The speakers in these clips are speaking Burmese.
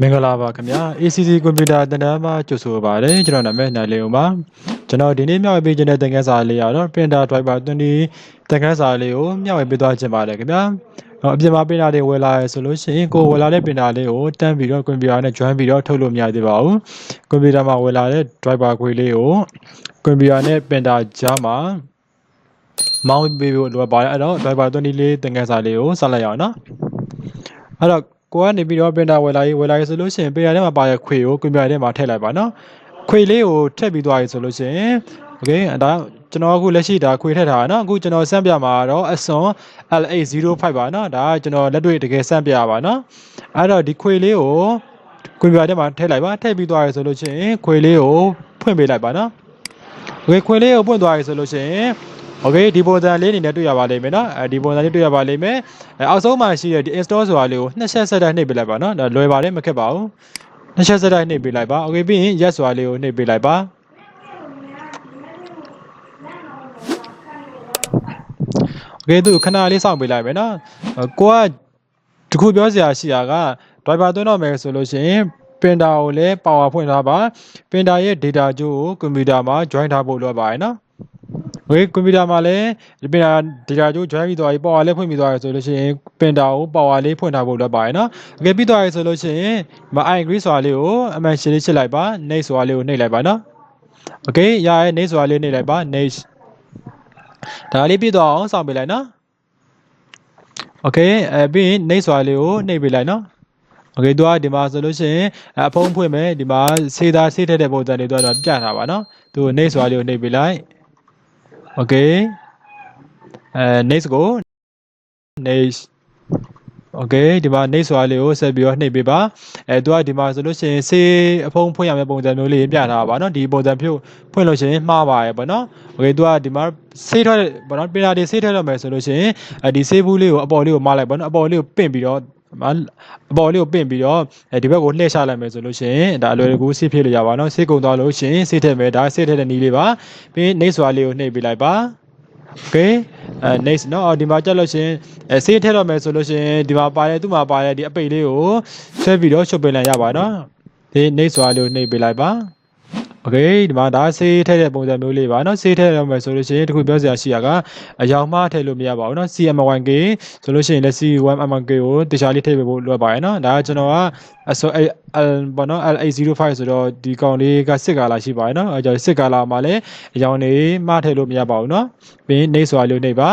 မင်္ဂလာပါခင်ဗျာ ACC ကွန်ပျူတာသင်တန်းမှာကြိုဆိုပါရစေကျွန်တော်နာမည်နိုင်လေးဦးပါကျွန်တော်ဒီနေ့မျှဝေပေးခြင်းတဲ့သင်ခန်းစာလေးရတော့ printer driver 20သင်ခန်းစာလေးကိုမျှဝေပေးသွားခြင်းပါတယ်ခင်ဗျာတော့အပြင်မှာ printer တွေဝယ်လာရဆိုလို့ရှိရင်ကိုယ်ဝယ်လာတဲ့ printer လေးကိုတန်းပြီးတော့ကွန်ပျူတာနဲ့ join ပြီးတော့ထုတ်လို့မရသေးပါဘူးကွန်ပျူတာမှာဝယ်လာတဲ့ driver ခွေလေးကိုကွန်ပျူတာနဲ့ printer ကြားမှာမောင်းပေးဖို့လိုပါတယ်အဲ့တော့ driver 20လေးသင်ခန်းစာလေးကိုဆက်လိုက်ရအောင်နော်အဲ့တော့ ကိုကနေပြီးတော့ printer ဝယ်လာရေးဝယ်လာရေးဆိုလို့ရှိရင် printer ထဲမှာပါတဲ့ခွေကိုကွန်ပျူတာထဲမှာထည့်လိုက်ပါနော်ခွေလေးကိုထည့်ပြီးသွားပြီဆိုလို့ရှိရင် okay ဒါကျွန်တော်အခုလက်ရှိဒါခွေထည့်ထားတာနော်အခုကျွန်တော်စမ်းပြမှာတော့ Ason L805 ပါနော်ဒါကကျွန်တော်လက်တွေ့တကယ်စမ်းပြပါနော်အဲ့တော့ဒီခွေလေးကိုကွန်ပျူတာထဲမှာထည့်လိုက်ပါထည့်ပြီးသွားပြီဆိုလို့ရှိရင်ခွေလေးကိုဖွင့်ပေးလိုက်ပါနော် okay ခွေလေးကိုဖွင့်သွားပြီဆိုလို့ရှိရင် โอเคဒီပုံစံလေးအနေနဲ့တွေ့ရပါလိမ့်မယ်เนาะအဲဒီပုံစံလေးတွေ့ရပါလိမ့်မယ်အဲအောက်ဆုံးမှာရှိတဲ့ဒီ install ဆိုတာလေးကိုနှစ်ချက်ဆက်တိုက်နှိပ်ပေးလိုက်ပါเนาะဒါလွယ်ပါတယ်မခက်ပါဘူးနှစ်ချက်ဆက်တိုက်နှိပ်ပေးလိုက်ပါโอเคပြီးရင် yes ဆိုတာလေးကိုနှိပ်ပေးလိုက်ပါโอเคသူခဏလေးစောင့်ပေးလိုက်မယ်เนาะကိုကတခုပြောစရာရှိတာက driver သွင်းတော့မယ်ဆိုလို့ရှိရင် printer ကိုလည်း power ဖွင့်ထားပါ printer ရဲ့ data ကြိုးကိုကွန်ပျူတာမှာ join ထားဖို့လိုပါရဲ့เนาะ โอเคကွန်ပျူတာမှာလည်းဒီပင်တာ data ကြိုး join ပြီးသွားပြီ power လေးဖွင့်ပြီးသွားပြီဆိုလို့ရှိရင်ပင်တာကို power လေးဖွင့်ထားဖို့လုပ်ပါရနော်โอเคပြီးသွားပြီဆိုလို့ရှိရင်မ i agree ဆိုတာလေးကိုအမှန်ရှင်းလေးချစ်လိုက်ပါ next ဆိုတာလေးကိုနှိပ်လိုက်ပါနော်โอเคရရဲ့ next ဆိုတာလေးနှိပ်လိုက်ပါ next ဒါလေးပြီးသွားအောင်စောင့်ပေးလိုက်နော်โอเคအဲပြီးရင် next ဆိုတာလေးကိုနှိပ်ပေးလိုက်နော်โอเคသူကဒီမှာဆိုလို့ရှိရင်အဖုံးဖွင့်မယ်ဒီမှာစေးသားစေးထက်တဲ့ပုံစံတွေတော့ပြထားပါနော်သူ next ဆိုတာလေးကိုနှိပ်ပေးလိုက် okay အဲ next ကို next okay ဒီမှာ next ဆိုရလေးကိုဆက်ပြီးတော့နှိပ်ပေးပါအဲသူကဒီမှာဆိုလို့ရှိရင်ဆေးအဖုံးဖွင့်ရမယ့်ပုံစံမျိုးလေးပြထားပါဗောနော်ဒီပုံစံမျိုးဖွင့်လို့ရှိရင်မှားပါရဲ့ဗောနော် okay သူကဒီမှာဆေးထွက်ဗောနော်ပင်လာတွေဆေးထွက်တော့မယ်ဆိုလို့ရှိရင်ဒီဆေးဘူးလေးကိုအပေါ်လေးကိုမှားလိုက်ဗောနော်အပေါ်လေးကိုပင့်ပြီးတော့ အပေါ်လေးကိုပင့်ပြီးတော့အဲဒီဘက်ကိုလှည့်ချလိုက်မယ်ဆိုလို့ရှိရင်ဒါအလွယ်တကူဆေးဖြစ်လို့ရပါတော့ဆေးကုံသွားလို့ရှိရင်ဆေးထည့်မယ်ဒါဆေးထည့်တဲ့နည်းလေးပါပြီး next ဆိုတာလေးကိုနှိပ်ပေးလိုက်ပါ okay အဲ next เนาะအော်ဒီမှာကြက်လို့ရှရင်အဲဆေးထည့်တော့မယ်ဆိုလို့ရှရင်ဒီမှာပါတဲ့သူ့မှာပါတဲ့ဒီအပိတ်လေးကိုဆွဲပြီးတော့ရှုပ်ပေးလိုက်ရပါတော့ဒီ next ဆိုတာလေးကိုနှိပ်ပေးလိုက်ပါ okay ဒီမှာဒါဆေးထည့်တဲ့ပုံစံမျိုးလေးပါเนาะဆေးထည့်တော့မယ်ဆိုလို့ရှရင်တခုပြောစရာရှိတာကအယောင်မှားထည့်လို့မရပါဘူးเนาะ CM1K ဆိုလို့ရှရင်လည်း C1MK ကိုတခြားလေးထည့်ပေးဖို့လိုပါရဲ့เนาะဒါကကျွန်တော်ကအဆိုအဲဘောနော် L805 ဆိုတော့ဒီကောင်လေးကစစ်ကာလာရှိပါရဲ့เนาะအဲကြောင့်စစ်ကာလာမှာလည်းအယောင်နေမှားထည့်လို့မရပါဘူးเนาะပြီး next ဆိုတာလေးနှိပ်ပါ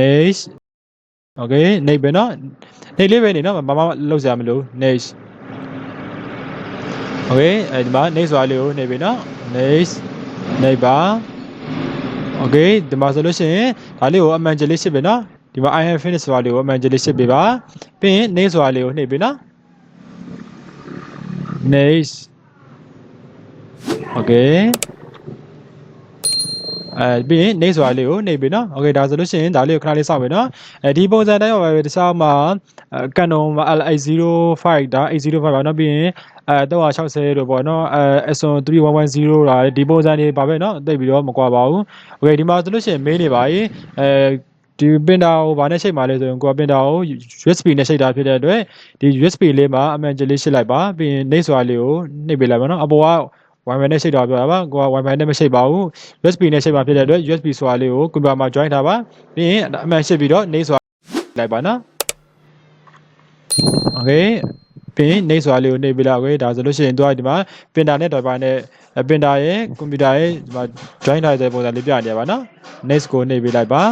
next okay နှိပ်ပဲเนาะနှိပ်လေးပဲနေเนาะမမလောက်စရာမလို next okay အဲဒီမှာ next ဆိုတာလေးကိုနှိပ်ပြီเนาะ next နှိပ်ပါ okay ဒီမှာဆိုလို့ရှိရင်ဒါလေးကိုအမှန်ကြလေးရှစ်ပဲเนาะဒီမှာ I have finished ဆိုတာလေးကိုအမှန်ကြလေးရှစ်ပေးပါပြီးရင် next ဆိုတာလေးကိုနှိပ်ပြီเนาะ next okay အဲပြီးရင် next ဆိုတာလေးကိုနှိပ်ပြီเนาะ okay ဒါဆိုလို့ရှိရင်ဒါလေးကိုခဏလေးစောင့်ပြီเนาะအဲဒီပုံစံတိုင်းပါပဲတခြားမှာ Canon L805 ဒါ805ပါเนาะပြီးရင်အဲ360တို့ပေါ့เนาะအဲ Ason 3110ဒါဒီပုံစံတွေပါပဲเนาะသိပြီးတော့မကွာပါဘူး okay ဒီမှာဆိုလို့ရှိရင် main နေပါရင်အဲဒီပင်တာကိုဗာနဲ့ရှိတ်มาလဲဆိုရင်ကိုကပင်တာကို USB နဲ့ရှိတ်တာဖြစ်တဲ့အတွက်ဒီ USB လေးမှာအမှန်ကြလေးရှိလိုက်ပါပြီးရင် next ဆိုတာလေးကိုနှိပ်ပေးလိုက်ပါเนาะအပေါ်က Wi-Fi နဲ့ရှိတ်တာပြောတာပါကိုက Wi-Fi နဲ့မရှိပါဘူး USB နဲ့ရှိတ်ပါဖြစ်တဲ့အတွက် USB ဆိုတာလေးကိုကွန်ပျူတာမှာ join ထားပါပြီးရင်အမှန်ရှိပြီးတော့ next ဆိုတာလိုက်ပါနော် Okay ပြီးရင် next ဆိုတာလေးကိုနှိပ်ပေးလိုက် okay ဒါဆိုလို့ရှိရင်သူကဒီမှာ printer နဲ့ driver နဲ့ printer ရဲ့ computer ရဲ့ဒီမှာ join ထားတဲ့ပုံစံလေးပြနေပါနော် next ကိုနှိပ်ပေးလိုက်ပါ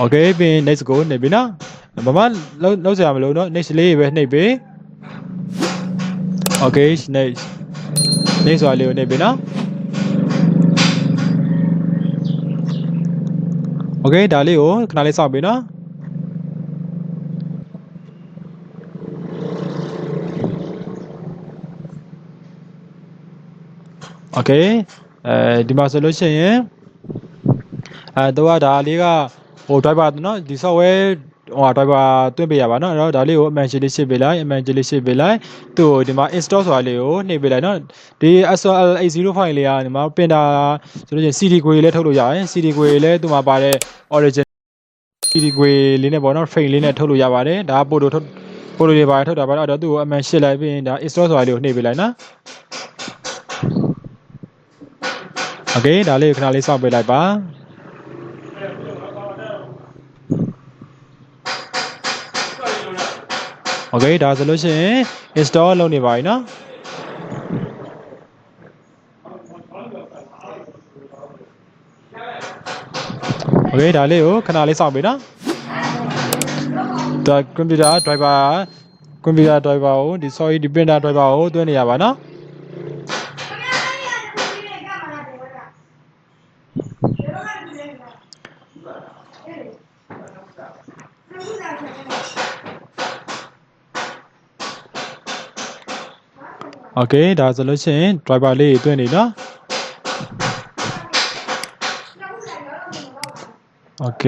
okay ပြီးရင် next ကိုနှိပ်ပေးနော်မမလုံးလုံးစရာမလိုနော် next လေးပဲနှိပ်ပေး okay next next ဆိုတာလေးကိုနှိပ်ပေးနော် okay ဒါလေးကိုခဏလေးစောင့်ပေးနော် okay အဲဒီမှာဆိုလို့ရှိရင်အဲတော့ဒါလေးကဟို driver เนาะဒီ software ဟို driver တွင်းပေးရပါเนาะအဲ့တော့ဒါလေးကိုအမှန်ရှင်းလေးရှင်းပေးလိုက်အမှန်ရှင်းလေးရှင်းပေးလိုက်သူ့ကိုဒီမှာ install ဆိုတာလေးကိုနှိပ်ပေးလိုက်เนาะဒီ SOL 805လေးကဒီမှာ printer ဆိုလို့ရှိရင် CD ကွေလေးထုတ်လို့ရတယ် CD ကွေလေးသူ့မှာပါတဲ့ origin CD ကွေလေးနဲ့ပေါ့เนาะ frame လေးနဲ့ထုတ်လို့ရပါတယ်ဒါကပို့ထုတ် ပိုလိုတွေပါထုတ်တာပါတော့အဲ့တော့သူ့ကိုအမှန်ရှစ်လိုက်ပြီးရင်ဒါ install ဆိုတာလေးကိုနှိပ်ပေးလိုက်နော်โอเคဒါလေးကိုခဏလေးစောင့်ပေးလိုက်ပါ โอเคဒါဆိုလို့ရှိရင် install လုပ်နေပါပြီเนาะ โอเคဒါလေးကိုခဏလေးစောင့်ပေးနော်ဒါကွန်ပျူတာ driver ကွန်ပျူတာ driver ကိုဒီ sorry ဒီ printer driver ကိုသွင်းနေရပါနော် โอเคဒါဆိုလို့ရှိရင် driver လေးကိုသွင်းနေနော်โอเค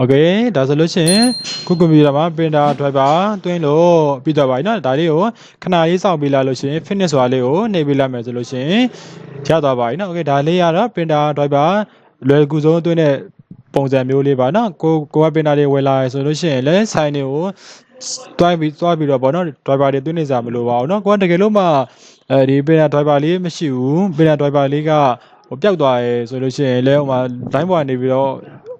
โอเคဒါဆိုလို့ရှိရင်ခုကွန်ပျူတာမှာ printer driver သွင်းလို့ပြီးတော့ပါပြီเนาะဒါလေးကိုခဏလေးစောင့်ပေးလိုက်လို့ရှိရင် finish ဆိုတာလေးကိုနှိပ်ပေးလိုက်မယ်ဆိုလို့ရှိရင်ရသွားပါပြီเนาะโอเคဒါလေးကတော့ printer driver လွယ်ကူဆုံးသွင်းတဲ့ပုံစံမျိုးလေးပါเนาะကိုကိုက printer တွေဝယ်လာရဆိုလို့ရှိရင်လည်း sign တွေကိုတွိုင်းပြီးသွားပြီးတော့ဗောနော် driver တွေသွင်းနေကြမလို့ပါဘူးเนาะကိုကတကယ်လို့မှအဲဒီ printer driver လေးမရှိဘူး printer driver လေးကဟိုပျောက်သွားရဲဆိုလို့ရှိရင်လည်းဟိုမှာ line ပေါ်ကနေပြီးတော့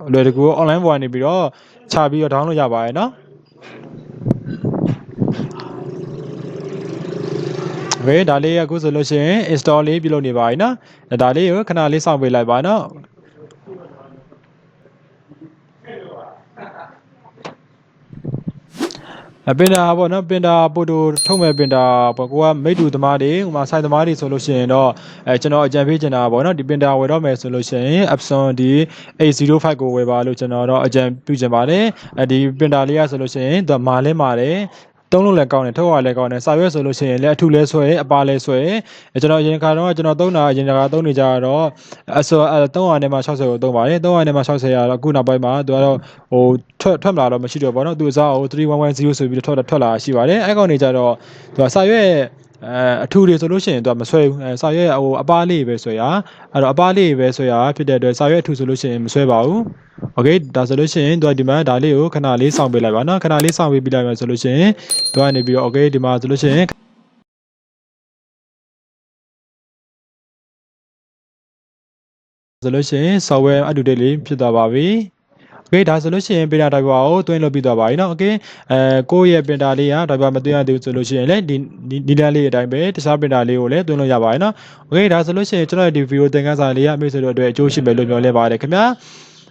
အလွယ်တကူ online ပေါ်ကနေပြီးတော့ချပြီးတော့ download လုပ်ရပါတယ်နော်ဝေးဒါလေးအခုဆိုလို့ရှိရင် install လေးပြုလုပ်နေပါပြီနော်ဒါလေးကိုခဏလေးစောင့်ပေးလိုက်ပါနော် ပင်တာပေါ့နော်ပင်တာပို့တူထုတ်မဲ့ပင်တာပေါ့ကိုကမိတ်တူသမားတွေဟိုမှာဆိုင်သမားတွေဆိုလို့ရှိရင်တော့အဲကျွန်တော်အကြံပေးချင်တာပေါ့နော်ဒီပင်တာဝယ်တော့မယ်ဆိုလို့ရှိရင် Epson ဒီ805 ကိုဝယ်ပါလို့ကျွန်တော်တော့အကြံပြုချင်ပါတယ်အဲဒီပင်တာလေးကဆိုလို့ရှိရင်သူမာလဲမာတယ် တုံးလို့လည်းကောင်းတယ်ထုတ်ရလည်းကောင်းတယ်စာရွက်ဆိုလို့ရှိရင်လည်းအထုလဲဆွဲအပါလဲဆွဲအဲကျွန်တော်အရင်ခါတော့ကျွန်တော်သုံးတာအရင်ကသုံးနေကြတော့အစော300နဲ့မှ60ကိုသုံးပါတယ်300နဲ့မှ60ရတော့အခုနောက်ပိုင်းမှာသူကတော့ဟိုထွက်ထွက်မလာတော့မရှိတော့ဘောနော်သူအစားဟို3110ဆိုပြီးတော့ထွက်ထွက်လာရှိပါတယ်အဲကောင်နေကြတော့သူကစာရွက် အဲအထူတွေဆိုလို့ရှိရင်သူကမဆွဲဘူးအဲစာရွက်ဟိုအပားလေးပဲဆွဲရအဲ့တော့အပားလေးပဲဆွဲရဖြစ်တဲ့အတွက်စာရွက်အထူဆိုလို့ရှိရင်မဆွဲပါဘူးโอเคဒါဆိုလို့ရှိရင်သူကဒီမှာဒါလေးကိုခဏလေးစောင့်ပေးလိုက်ပါနော်ခဏလေးစောင့်ပေးပြီးလိုက်မယ်ဆိုလို့ရှိရင်သူကနေပြီးတော့โอเคဒီမှာဆိုလို့ရှိရင်ဆိုလို့ရှိရင် software update လေးဖြစ်သွားပါပြီ โอเคဒါဆိုလို့ရှိရင် printer driver ကိုတွင်းလုပ်ပြီးသွားပါပြီเนาะโอเคအဲကိုယ့်ရဲ့ printer လေးက driver မတွင်းရသေးဘူးဆိုလို့ရှိရင်လည်းဒီဒီလမ်းလေးအတိုင်းပဲတခြား printer လေးကိုလည်းတွင်းလို့ရပါတယ်เนาะโอเคဒါဆိုလို့ရှိရင်ကျွန်တော်ရဲ့ဒီ video သင်ခန်းစာလေးကမိတ်ဆွေတို့အတွက်အကျိုးရှိမယ်လို့ပြောလဲပါတယ်ခင်ဗျာ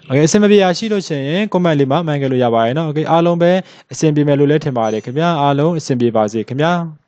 โอเคအဆင်မပြေရရှိလို့ရှိရင် comment လေးမှာမှန်ခဲ့လို့ရပါတယ်เนาะโอเคအားလုံးပဲအဆင်ပြေမယ်လို့လည်းထင်ပါတယ်ခင်ဗျာအားလုံးအဆင်ပြေပါစေခင်ဗျာ